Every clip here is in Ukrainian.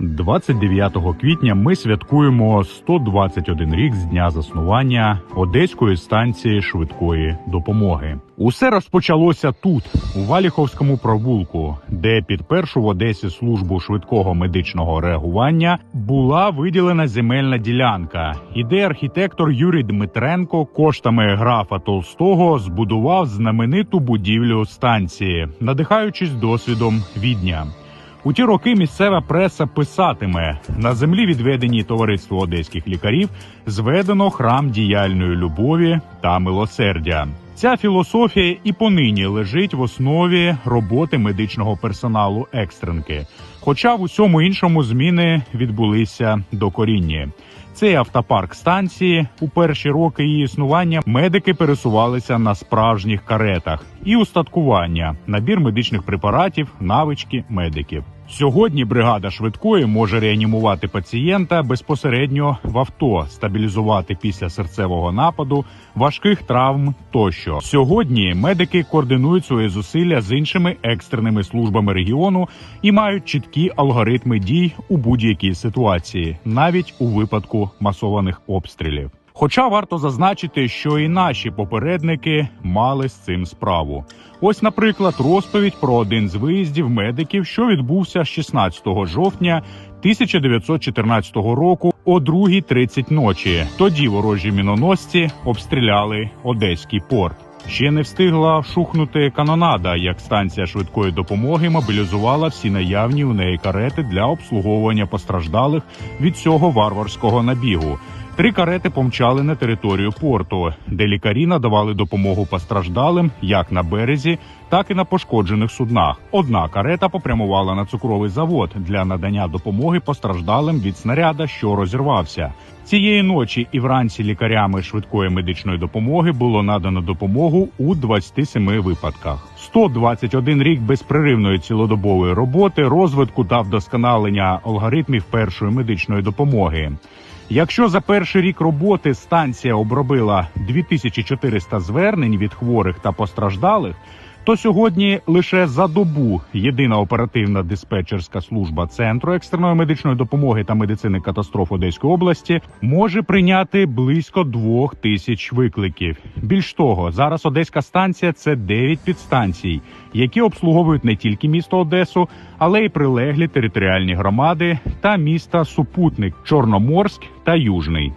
29 квітня ми святкуємо 121 рік з дня заснування Одеської станції швидкої допомоги. Усе розпочалося тут, у Валіховському провулку, де під першу в Одесі службу швидкого медичного реагування була виділена земельна ділянка, і де архітектор Юрій Дмитренко коштами графа Толстого збудував знамениту будівлю станції, надихаючись досвідом відня. У ті роки місцева преса писатиме на землі, відведеній товариству одеських лікарів, зведено храм діяльної любові та милосердя. Ця філософія і понині лежить в основі роботи медичного персоналу екстренки. Хоча в усьому іншому зміни відбулися докорінні. Цей автопарк станції у перші роки її існування медики пересувалися на справжніх каретах і устаткування, набір медичних препаратів, навички медиків. Сьогодні бригада швидкої може реанімувати пацієнта безпосередньо в авто, стабілізувати після серцевого нападу, важких травм тощо. Сьогодні медики координують свої зусилля з іншими екстреними службами регіону і мають чіткі алгоритми дій у будь-якій ситуації, навіть у випадку масованих обстрілів. Хоча варто зазначити, що і наші попередники мали з цим справу. Ось, наприклад, розповідь про один з виїздів медиків, що відбувся 16 жовтня 1914 року о 2.30 ночі. Тоді ворожі міноносці обстріляли Одеський порт. Ще не встигла вшухнути канонада, як станція швидкої допомоги мобілізувала всі наявні у неї карети для обслуговування постраждалих від цього варварського набігу. Три карети помчали на територію порту, де лікарі надавали допомогу постраждалим як на березі, так і на пошкоджених суднах. Одна карета попрямувала на цукровий завод для надання допомоги постраждалим від снаряда, що розірвався. Цієї ночі і вранці лікарями швидкої медичної допомоги було надано допомогу у 27 випадках. 121 рік безперервної цілодобової роботи, розвитку та вдосконалення алгоритмів першої медичної допомоги. Якщо за перший рік роботи станція обробила 2400 звернень від хворих та постраждалих, то сьогодні лише за добу єдина оперативна диспетчерська служба центру екстреної медичної допомоги та медицини катастроф Одеської області може прийняти близько двох тисяч викликів. Більш того, зараз Одеська станція це 9 підстанцій, які обслуговують не тільки місто Одесу, але й прилеглі територіальні громади та міста Супутник, Чорноморськ та Южний.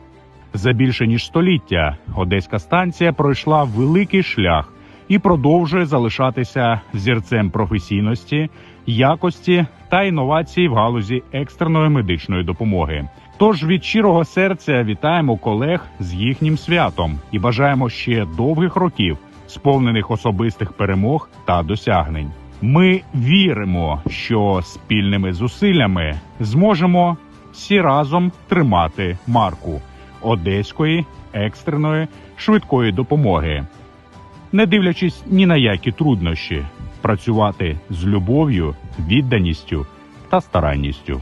За більше ніж століття Одеська станція пройшла великий шлях і продовжує залишатися зірцем професійності, якості та інновацій в галузі екстреної медичної допомоги. Тож від щирого серця вітаємо колег з їхнім святом і бажаємо ще довгих років, сповнених особистих перемог та досягнень. Ми віримо, що спільними зусиллями зможемо всі разом тримати марку одеської екстреної швидкої допомоги не дивлячись ні на які труднощі, працювати з любов'ю, відданістю та старанністю.